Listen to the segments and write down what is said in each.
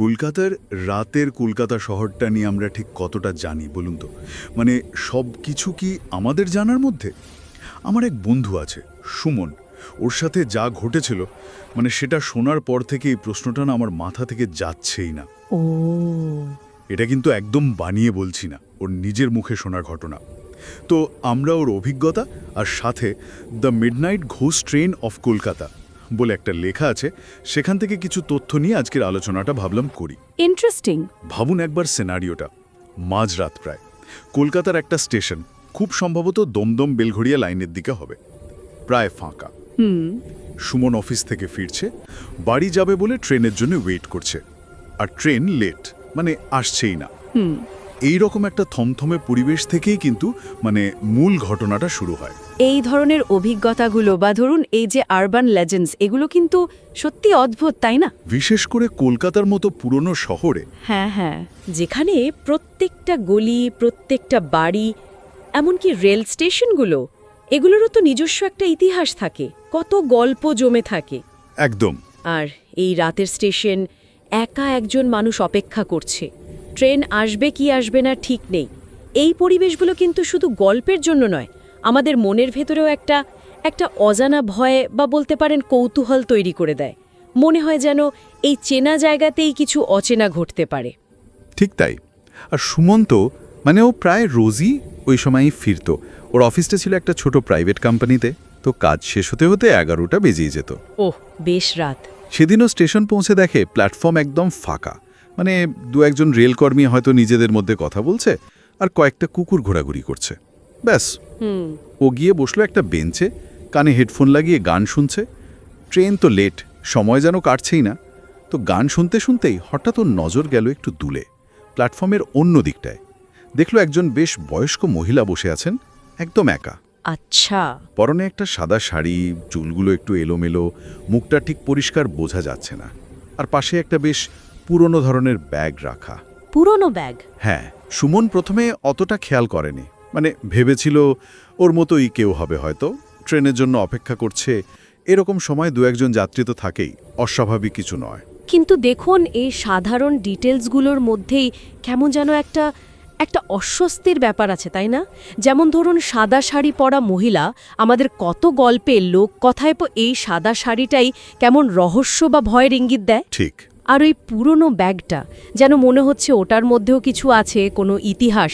কলকাতার রাতের কলকাতা শহরটা নিয়ে আমরা ঠিক কতটা জানি বলুন তো? মানে সব কিছু কি আমাদের জানার মধ্যে? আমার এক বন্ধু আছে সুমন। ওর সাথে যা ঘটেছিল মানে সেটা শোনার পর থেকে এই প্রশ্নটা না আমার মাথা থেকে যাচ্ছেই না। ও। এটা কিন্তু একদম বানিয়ে বলছি না ওর নিজের মুখে শোনা ঘটনা। তো আমরা ওর অভিজ্ঞতা আর সাথে দ্য মিডনাইট ঘোষ ট্রেন অফ কলকাতা বলে একটা লেখা আছে সেখান থেকে কিছু তথ্য নিয়ে আজকের আলোচনাটা ভাবলাম করি। ইন্টারেস্টিং ভাবুন একবার সিনারিওটা মাঝরাত প্রায়। কলকাতার একটা স্টেশন খুব সম্ভবত দমদম বেলঘড়িয়া লাইনের দিকে হবে। প্রায় ফাঁকা। হুম। সুমন অফিস থেকে ফিরছে বাড়ি যাবে বলে ট্রেনের জন্য ওয়েট করছে। আর ট্রেন লেট মানে আসছেই না। হুম। এই রকম একটা থমথমে পরিবেশ থেকেই কিন্তু মানে মূল ঘটনাটা শুরু হয়। এই ধরনের অভিজ্ঞতাগুলো বা ধরুন এই যে আরবান লেজেন্ডস এগুলো কিন্তু সত্যি অদ্ভুত তাই না? বিশেষ করে কলকাতার মতো পুরনো শহরে। হ্যাঁ হ্যাঁ। যেখানে প্রত্যেকটা গলি প্রত্যেকটা বাড়ি এমনকি রেল স্টেশনগুলো এগুলোরও তো নিজস্ব একটা ইতিহাস থাকে। কত গল্প জমে থাকে। একদম। আর এই রাতের স্টেশন একা একজন মানুষ অপেক্ষা করছে। ট্রেন আসবে কি আসবে না ঠিক নেই। এই পরিবেশগুলো কিন্তু শুধু গল্পের জন্য নয় আমাদের মনের ভেতরেও একটা একটা অজানা ভয় বা বলতে পারেন কৌতূহল তৈরি করে দেয়। মনে হয় যেন এই চেনা জায়গাতেই কিছু অচেনা ঘটতে পারে। ঠিক তাই। আর সুমন্ত মানে ও প্রায় রোজই ওই সময়ই ফিরত। ওর অফিসটা ছিল একটা ছোট প্রাইভেট কোম্পানিতে তো কাজ শেষ হতে হতে এগারোটা বেজেই যেত। ওহ বেশ রাত। সেদিনও স্টেশন পৌঁছে দেখে প্ল্যাটফর্ম একদম ফাঁকা। মানে দু একজন রেলকর্মী হয়তো নিজেদের মধ্যে কথা বলছে আর কয়েকটা কুকুর ঘোরাঘুরি করছে। ব্যাস। ও গিয়ে বসল একটা বেঞ্চে কানে হেডফোন লাগিয়ে গান শুনছে। ট্রেন তো লেট সময় যেন কাটছেই না। তো গান শুনতে শুনতেই হঠাৎ ওর নজর গেল একটু দূলে প্ল্যাটফর্মের অন্য দিকটায়। দেখল একজন বেশ বয়স্ক মহিলা বসে আছেন একদম একা। আচ্ছা। পরনে একটা সাদা শাড়ি চুলগুলো একটু এলোমেলো মুখটা ঠিক পরিষ্কার বোঝা যাচ্ছে না। আর পাশে একটা বেশ পুরনো ধরনের ব্যাগ রাখা। পুরনো ব্যাগ? হ্যাঁ সুমন প্রথমে অতটা খেয়াল করেনি। মানে ভেবেছিল ওর মতোই কেউ হবে হয়তো। ট্রেনের জন্য অপেক্ষা করছে। এরকম সময় দু একজন যাত্রী তো থাকেই অস্বাভাবিক কিছু নয়। কিন্তু দেখুন এই সাধারণ ডিটেলসগুলোর মধ্যেই কেমন যেন একটা একটা অস্বস্তির ব্যাপার আছে তাই না? যেমন ধরুন সাদা শাড়ি পরা মহিলা আমাদের কত গল্পে লোক কথায় এই সাদা শাড়িটাই কেমন রহস্য বা ভয়ের ইঙ্গিত দেয়? ঠিক। আর ওই পুরনো ব্যাগটা যেন মনে হচ্ছে ওটার মধ্যেও কিছু আছে কোনো ইতিহাস।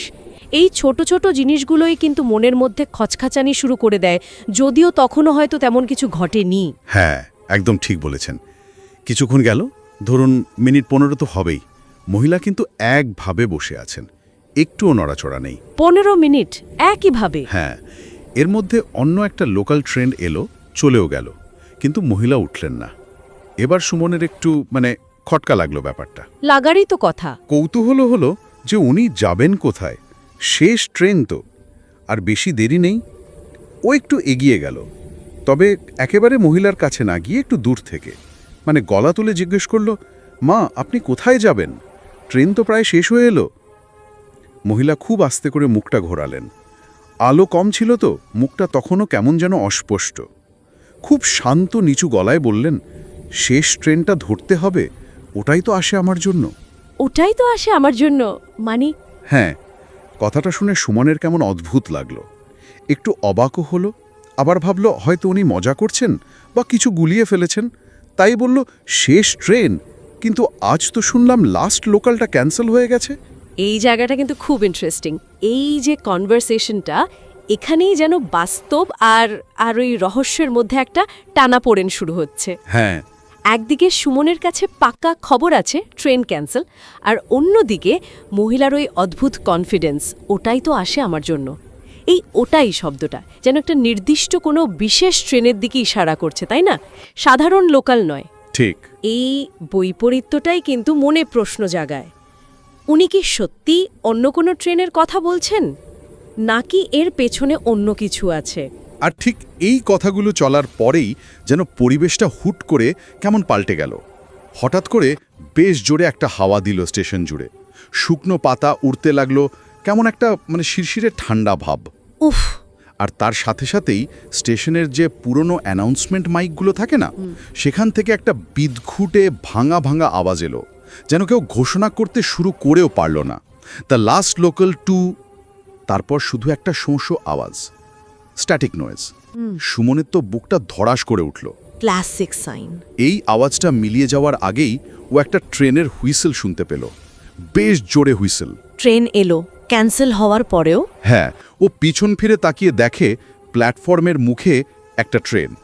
এই ছোট ছোট জিনিসগুলোই কিন্তু মনের মধ্যে খচখাচানি শুরু করে দেয় যদিও তখনও হয়তো তেমন কিছু ঘটেনি। হ্যাঁ একদম ঠিক বলেছেন। কিছুক্ষণ গেল ধরুন মিনিট পনেরো তো হবেই। মহিলা কিন্তু একভাবে বসে আছেন একটুও নড়াচড়া নেই। পনেরো মিনিট একইভাবে। হ্যাঁ এর মধ্যে অন্য একটা লোকাল ট্রেন এলো চলেও গেল। কিন্তু মহিলা উঠলেন না। এবার সুমনের একটু মানে খটকা লাগল ব্যাপারটা। লাগারই তো কথা। কৌতূহল হলো যে উনি যাবেন কোথায়। শেষ ট্রেন তো। আর বেশি দেরি নেই। ও একটু এগিয়ে গেল। তবে একেবারে মহিলার কাছে না গিয়ে একটু দূর থেকে। মানে গলা তুলে জিজ্ঞেস করল মা আপনি কোথায় যাবেন? ট্রেন তো প্রায় শেষ হয়ে এলো। মহিলা খুব আস্তে করে মুখটা ঘোরালেন। আলো কম ছিল তো মুখটা তখনও কেমন যেন অস্পষ্ট। খুব শান্ত নিচু গলায় বললেন শেষ ট্রেনটা ধরতে হবে? ওটাই তো আসে আমার জন্য। ওটাই তো আসে আমার জন্য। মানে? হ্যাঁ কথাটা শুনে সুমনের কেমন অদ্ভুত লাগল। একটু অবাকও হলো আবার ভাবলো হয়তো উনি মজা করছেন বা কিছু গুলিয়ে ফেলেছেন। তাই বলল শেষ ট্রেন। কিন্তু আজ তো শুনলাম লাস্ট লোকালটা ক্যান্সেল হয়ে গেছে। এই জায়গাটা কিন্তু খুব ইন্টারেস্টিং এই যে কনভারসেশনটা এখানেই যেন বাস্তব আর আর ওই রহস্যের মধ্যে একটা টানাপোড়েন শুরু হচ্ছে। হ্যাঁ একদিকে সুমনের কাছে পাক্কা খবর আছে ট্রেন ক্যান্সেল আর অন্যদিকে মহিলার ওই অদ্ভুত কনফিডেন্স ওটাই তো আসে আমার জন্য। এই ওটাই শব্দটা যেন একটা নির্দিষ্ট কোনো বিশেষ ট্রেনের দিকে ইশারা করছে তাই না? সাধারণ লোকাল নয়। ঠিক। এই বৈপরীত্যটাই কিন্তু মনে প্রশ্ন জাগায়। উনি কি সত্যি অন্য কোনো ট্রেনের কথা বলছেন? নাকি এর পেছনে অন্য কিছু আছে? আর ঠিক এই কথাগুলো চলার পরেই যেন পরিবেশটা হুট করে কেমন পাল্টে গেল। হঠাৎ করে বেশ জোরে একটা হাওয়া দিল স্টেশন জুড়ে। শুকনো পাতা উড়তে লাগল কেমন একটা মানে শিরশিরে ঠান্ডা ভাব। উফ। আর তার সাথে সাথেই স্টেশনের যে পুরনো অ্যানাউন্সমেন্ট মাইকগুলো থাকে না সেখান থেকে একটা বিদঘুটে ভাঙা ভাঙা আওয়াজ এলো যেন কেউ ঘোষণা করতে শুরু করেও পারল না। দ্য লাস্ট লোকাল টু তারপর শুধু একটা শোঁশো আওয়াজ। স্ট্যাটিক নয়েজ সুমনের তো বুকটা ধরাস করে উঠল। ক্লাসিক সাইন এই আওয়াজটা মিলিয়ে যাওয়ার আগেই ও একটা ট্রেনের হুইসেল শুনতে পেল। বেশ জোরে হুইসেল। ট্রেন এলো। ক্যান্সেল হওয়ার পরেও? হ্যাঁ ও পিছন ফিরে তাকিয়ে দেখে প্ল্যাটফর্মের মুখে একটা ট্রেন।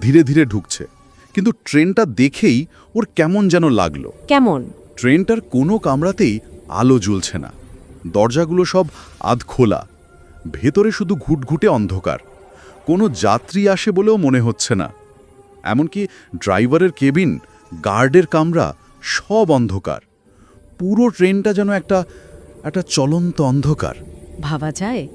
ধীরে ধীরে ঢুকছে। কিন্তু ট্রেনটা দেখেই ওর কেমন যেন লাগল। কেমন? ট্রেনটার কোনো কামরাতেই আলো জ্বলছে না। দরজাগুলো সব আধ খোলা ভেতরে শুধু ঘুটঘুটে অন্ধকার। কোনো যাত্রী আসে বলেও মনে হচ্ছে না। এমনকি ড্রাইভারের কেবিন গার্ডের কামরা সব অন্ধকার। পুরো ট্রেনটা যেন একটা একটা চলন্ত অন্ধকার। ভাবা যায়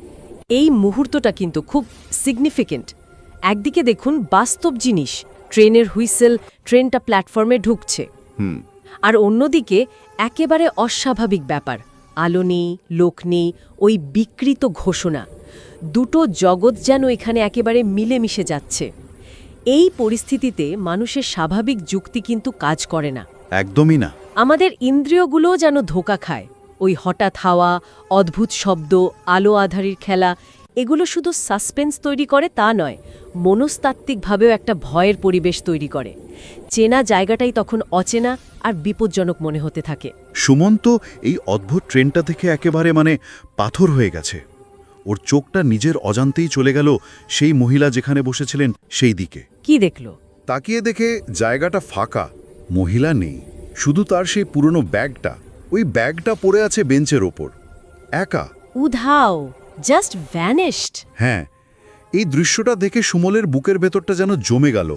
এই মুহূর্তটা কিন্তু খুব সিগনিফিকেন্ট একদিকে দেখুন বাস্তব জিনিস ট্রেনের হুইসেল ট্রেনটা প্ল্যাটফর্মে ঢুকছে। হুম। আর অন্যদিকে একেবারে অস্বাভাবিক ব্যাপার আলো নেই লোক নেই ওই বিকৃত ঘোষণা। দুটো জগৎ যেন এখানে একেবারে মিলেমিশে যাচ্ছে। এই পরিস্থিতিতে মানুষের স্বাভাবিক যুক্তি কিন্তু কাজ করে না। একদমই না। আমাদের ইন্দ্রিয়গুলোও যেন ধোকা খায়। ওই হঠাৎ হাওয়া অদ্ভুত শব্দ আলো আধারির খেলা এগুলো শুধু সাসপেন্স তৈরি করে তা নয় মনস্তাত্ত্বিকভাবেও একটা ভয়ের পরিবেশ তৈরি করে। চেনা জায়গাটাই তখন অচেনা আর বিপজ্জনক মনে হতে থাকে। সুমন তো এই অদ্ভুত ট্রেনটা থেকে একেবারে মানে পাথর হয়ে গেছে। ওর চোখটা নিজের অজান্তেই চলে গেল সেই মহিলা যেখানে বসেছিলেন সেই দিকে। কি দেখল? তাকিয়ে দেখে জায়গাটা ফাঁকা মহিলা নেই। শুধু তার সেই পুরনো ব্যাগটা ওই ব্যাগটা পড়ে আছে বেঞ্চের ওপর। একা। উধাও! জাস্ট ভ্যানিশড হ্যাঁ এই দৃশ্যটা দেখে সুমলের বুকের ভেতরটা যেন জমে গেল।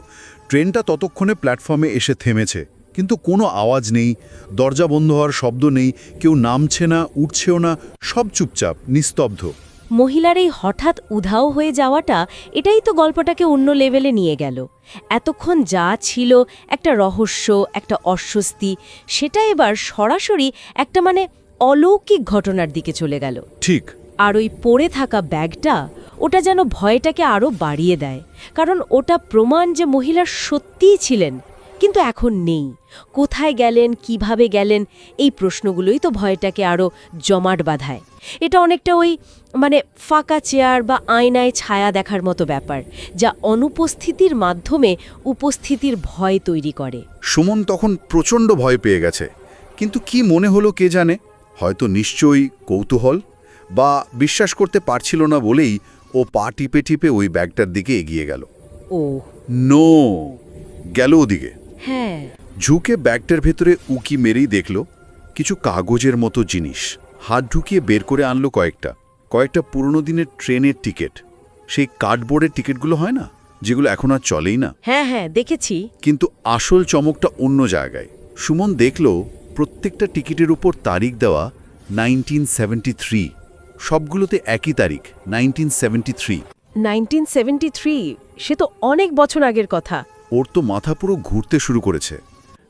ট্রেনটা ততক্ষণে প্ল্যাটফর্মে এসে থেমেছে কিন্তু কোনো আওয়াজ নেই দরজা বন্ধ হওয়ার শব্দ নেই কেউ নামছে না উঠছেও না সব চুপচাপ নিস্তব্ধ। মহিলার এই হঠাৎ উধাও হয়ে যাওয়াটা এটাই তো গল্পটাকে অন্য লেভেলে নিয়ে গেল। এতক্ষণ যা ছিল একটা রহস্য একটা অস্বস্তি সেটা এবার সরাসরি একটা মানে অলৌকিক ঘটনার দিকে চলে গেল। ঠিক আর ওই পড়ে থাকা ব্যাগটা ওটা যেন ভয়টাকে আরও বাড়িয়ে দেয়। কারণ ওটা প্রমাণ যে মহিলা সত্যিই ছিলেন, কিন্তু এখন নেই। কোথায় গেলেন, কীভাবে গেলেন, এই প্রশ্নগুলোই তো ভয়টাকে আরও জমাট বাঁধায়। এটা অনেকটা ওই মানে ফাঁকা চেয়ার বা আয়নায় ছায়া দেখার মতো ব্যাপার, যা অনুপস্থিতির মাধ্যমে উপস্থিতির ভয় তৈরি করে। সুমন তখন প্রচণ্ড ভয় পেয়ে গেছে, কিন্তু কি মনে হলো কে জানে? হয়তো নিশ্চয়ই কৌতূহল? বা বিশ্বাস করতে পারছিল না বলেই ও পা টিপে টিপে ওই ব্যাগটার দিকে এগিয়ে গেল। ও। নো গেল ওদিকে। হ্যাঁ। ঝুঁকে ব্যাগটার ভেতরে উকি মেরেই দেখল কিছু কাগজের মতো জিনিস। হাত ঢুকিয়ে বের করে আনলো কয়েকটা। কয়েকটা পুরনো দিনের ট্রেনের টিকিট। সেই কার্ডবোর্ডের টিকিটগুলো হয় না? যেগুলো এখন আর চলেই না? হ্যাঁ হ্যাঁ দেখেছি। কিন্তু আসল চমকটা অন্য জায়গায়। সুমন দেখল প্রত্যেকটা টিকিটের উপর তারিখ দেওয়া নাইনটিন সবগুলোতে একই তারিখ নাইনটিন নাইনটিন সে তো অনেক বছর আগের কথা। ওর তো মাথা পুরো ঘুরতে শুরু করেছে।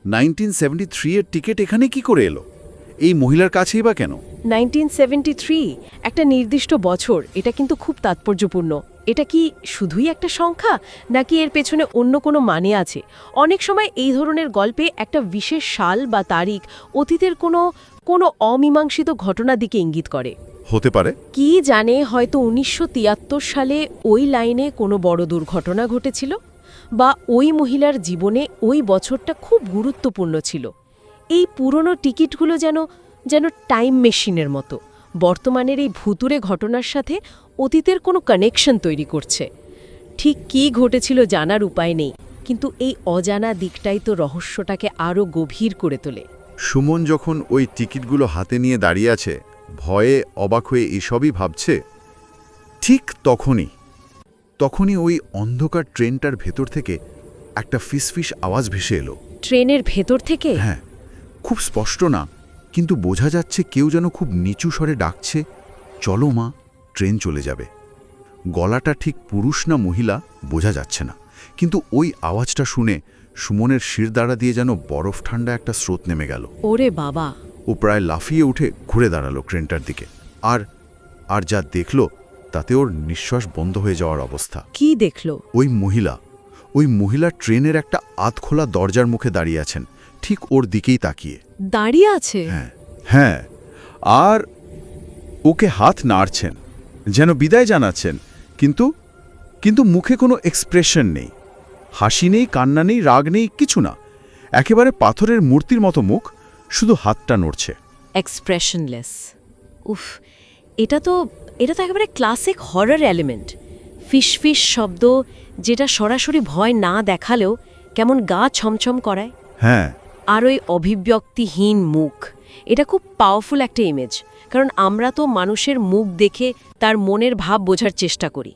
নাইনটিন এর টিকিট এখানে কি করে এলো? এই মহিলার কাছেই বা কেন? 1973 একটা নির্দিষ্ট বছর এটা কিন্তু খুব তাৎপর্যপূর্ণ। এটা কি শুধুই একটা সংখ্যা নাকি এর পেছনে অন্য কোনো মানে আছে? অনেক সময় এই ধরনের গল্পে একটা বিশেষ সাল বা তারিখ অতীতের কোনো কোনো অমীমাংসিত ঘটনা দিকে ইঙ্গিত করে। হতে পারে। কি জানে হয়তো উনিশশো তিয়াত্তর সালে ওই লাইনে কোনো বড় দুর্ঘটনা ঘটেছিল বা ওই মহিলার জীবনে ওই বছরটা খুব গুরুত্বপূর্ণ ছিল। এই পুরনো টিকিটগুলো যেন যেন টাইম মেশিনের মতো বর্তমানের এই ভুতুরে ঘটনার সাথে অতীতের কোনো কানেকশন তৈরি করছে। ঠিক কী ঘটেছিল জানার উপায় নেই কিন্তু এই অজানা দিকটাই তো রহস্যটাকে আরও গভীর করে তোলে। সুমন যখন ওই টিকিটগুলো হাতে নিয়ে দাঁড়িয়ে আছে ভয়ে অবাক হয়ে এসবই ভাবছে? ঠিক তখনই তখনই ওই অন্ধকার ট্রেনটার ভেতর থেকে একটা ফিসফিস আওয়াজ ভেসে এলো। ট্রেনের ভেতর থেকে? হ্যাঁ খুব স্পষ্ট না কিন্তু বোঝা যাচ্ছে কেউ যেন খুব নিচু স্বরে ডাকছে চলো মা ট্রেন চলে যাবে। গলাটা ঠিক পুরুষ না মহিলা বোঝা যাচ্ছে না কিন্তু ওই আওয়াজটা শুনে সুমনের শিরদাঁড়া দিয়ে যেন বরফ ঠান্ডা একটা স্রোত নেমে গেল। ওরে বাবা! ও প্রায় লাফিয়ে উঠে ঘুরে দাঁড়াল ট্রেনটার দিকে। আর আর যা দেখল তাতে ওর নিঃশ্বাস বন্ধ হয়ে যাওয়ার অবস্থা। কি দেখল? ওই মহিলা ওই মহিলা ট্রেনের একটা আধখোলা দরজার মুখে দাঁড়িয়ে আছেন ঠিক ওর দিকেই তাকিয়ে। দাঁড়িয়ে আছে? হ্যাঁ হ্যাঁ আর ওকে হাত নাড়ছেন যেন বিদায় জানাচ্ছেন কিন্তু কিন্তু মুখে কোনো এক্সপ্রেশন নেই। হাসি নেই কান্না নেই রাগ নেই কিছু না। একেবারে পাথরের মূর্তির মতো মুখ শুধু হাতটা নড়ছে। এক্সপ্রেশনলেস উফ এটা তো এটা তো একেবারে ক্লাসিক হরর এলিমেন্ট ফিস ফিস শব্দ যেটা সরাসরি ভয় না দেখালেও কেমন গা ছমছম করায়। হ্যাঁ। আর ওই অভিব্যক্তিহীন মুখ এটা খুব পাওয়ারফুল একটা ইমেজ কারণ আমরা তো মানুষের মুখ দেখে তার মনের ভাব বোঝার চেষ্টা করি।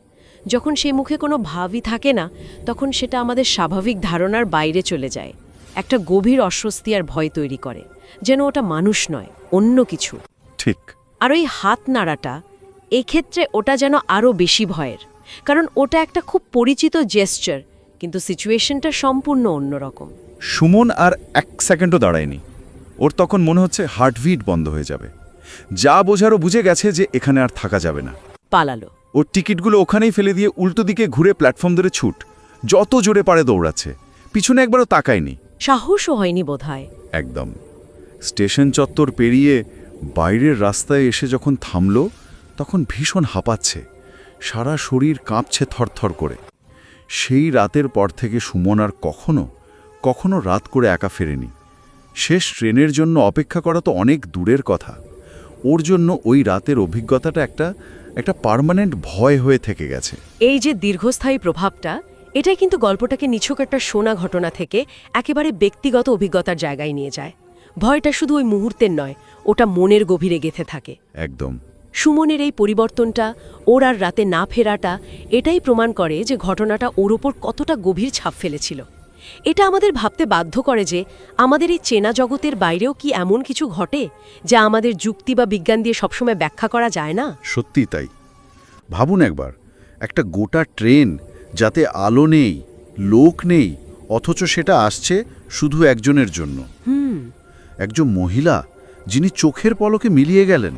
যখন সেই মুখে কোনো ভাবই থাকে না তখন সেটা আমাদের স্বাভাবিক ধারণার বাইরে চলে যায়। একটা গভীর অস্বস্তি আর ভয় তৈরি করে। যেন ওটা মানুষ নয় অন্য কিছু। ঠিক। আর ওই হাত নাড়াটা এক্ষেত্রে ওটা যেন আরও বেশি ভয়ের। কারণ ওটা একটা খুব পরিচিত জেস্চার কিন্তু সিচুয়েশনটা সম্পূর্ণ অন্যরকম। সুমন আর এক সেকেন্ডও দাঁড়ায়নি। ওর তখন মনে হচ্ছে হার্টবিট বন্ধ হয়ে যাবে। যা বোঝারও বুঝে গেছে যে এখানে আর থাকা যাবে না। পালালো। ওর টিকিটগুলো ওখানেই ফেলে দিয়ে উল্টো দিকে ঘুরে প্ল্যাটফর্ম ধরে ছুট। যত জোরে পারে দৌড়াচ্ছে। পিছনে একবারও তাকায়নি। সাহসও হয়নি বোধহয়। একদম। স্টেশন চত্বর পেরিয়ে বাইরের রাস্তায় এসে যখন থামল, তখন ভীষণ হাঁপাচ্ছে। সারা শরীর কাঁপছে থরথর করে। সেই রাতের পর থেকে সুমন আর কখনো কখনো রাত করে একা ফেরেনি। শেষ ট্রেনের জন্য অপেক্ষা করা তো অনেক দূরের কথা। ওর জন্য ওই রাতের অভিজ্ঞতাটা একটা একটা পার্মানেন্ট ভয় হয়ে থেকে গেছে। এই যে দীর্ঘস্থায়ী প্রভাবটা, এটাই কিন্তু গল্পটাকে নিছক একটা শোনা ঘটনা থেকে একেবারে ব্যক্তিগত অভিজ্ঞতার জায়গায় নিয়ে যায়। ভয়টা শুধু ওই মুহূর্তের নয় ওটা মনের গভীরে গেথে থাকে। একদম। সুমনের এই পরিবর্তনটা ওর আর রাতে না ফেরাটা এটাই প্রমাণ করে যে ঘটনাটা ওর ওপর কতটা গভীর ছাপ ফেলেছিল। এটা আমাদের ভাবতে বাধ্য করে যে আমাদের এই চেনা জগতের বাইরেও কি এমন কিছু ঘটে যা আমাদের যুক্তি বা বিজ্ঞান দিয়ে সবসময় ব্যাখ্যা করা যায় না? সত্যি তাই। ভাবুন একবার একটা গোটা ট্রেন যাতে আলো নেই লোক নেই অথচ সেটা আসছে শুধু একজনের জন্য। হুম। একজন মহিলা যিনি চোখের পলকে মিলিয়ে গেলেন।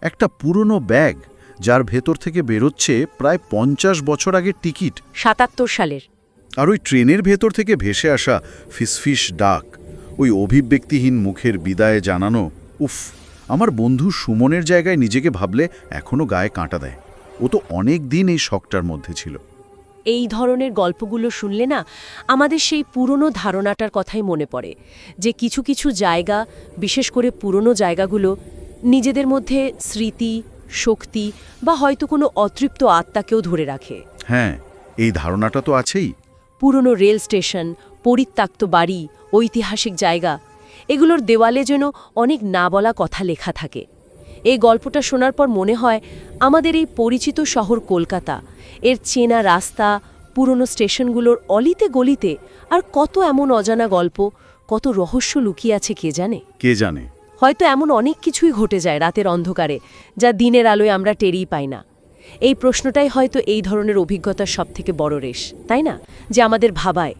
একটা পুরনো ব্যাগ যার ভেতর থেকে বেরোচ্ছে প্রায় পঞ্চাশ বছর আগে টিকিট। সাতাত্তর সালের। আর ওই ট্রেনের ভেতর থেকে ভেসে আসা ফিসফিস ডাক ওই অভিব্যক্তিহীন মুখের বিদায় জানানো উফ আমার বন্ধু সুমনের জায়গায় নিজেকে ভাবলে এখনও গায়ে কাঁটা দেয়। ও তো অনেক দিন এই শখটার মধ্যে ছিল। এই ধরনের গল্পগুলো শুনলে না আমাদের সেই পুরনো ধারণাটার কথাই মনে পড়ে যে কিছু কিছু জায়গা বিশেষ করে পুরনো জায়গাগুলো নিজেদের মধ্যে স্মৃতি শক্তি বা হয়তো কোনো অতৃপ্ত আত্মাকেও ধরে রাখে। হ্যাঁ এই ধারণাটা তো আছেই। পুরনো রেল স্টেশন পরিত্যক্ত বাড়ি ঐতিহাসিক জায়গা এগুলোর দেওয়ালে যেন অনেক না বলা কথা লেখা থাকে। এই গল্পটা শোনার পর মনে হয় আমাদের এই পরিচিত শহর কলকাতা। এর চেনা রাস্তা পুরনো স্টেশনগুলোর অলিতে গলিতে আর কত এমন অজানা গল্প কত রহস্য লুকিয়ে আছে কে জানে? কে জানে? হয়তো এমন অনেক কিছুই ঘটে যায় রাতের অন্ধকারে যা দিনের আলোয় আমরা টেরিই পাই না। এই প্রশ্নটাই হয়তো এই ধরনের অভিজ্ঞতার সবথেকে বড় রেশ তাই না? যে আমাদের ভাবায়।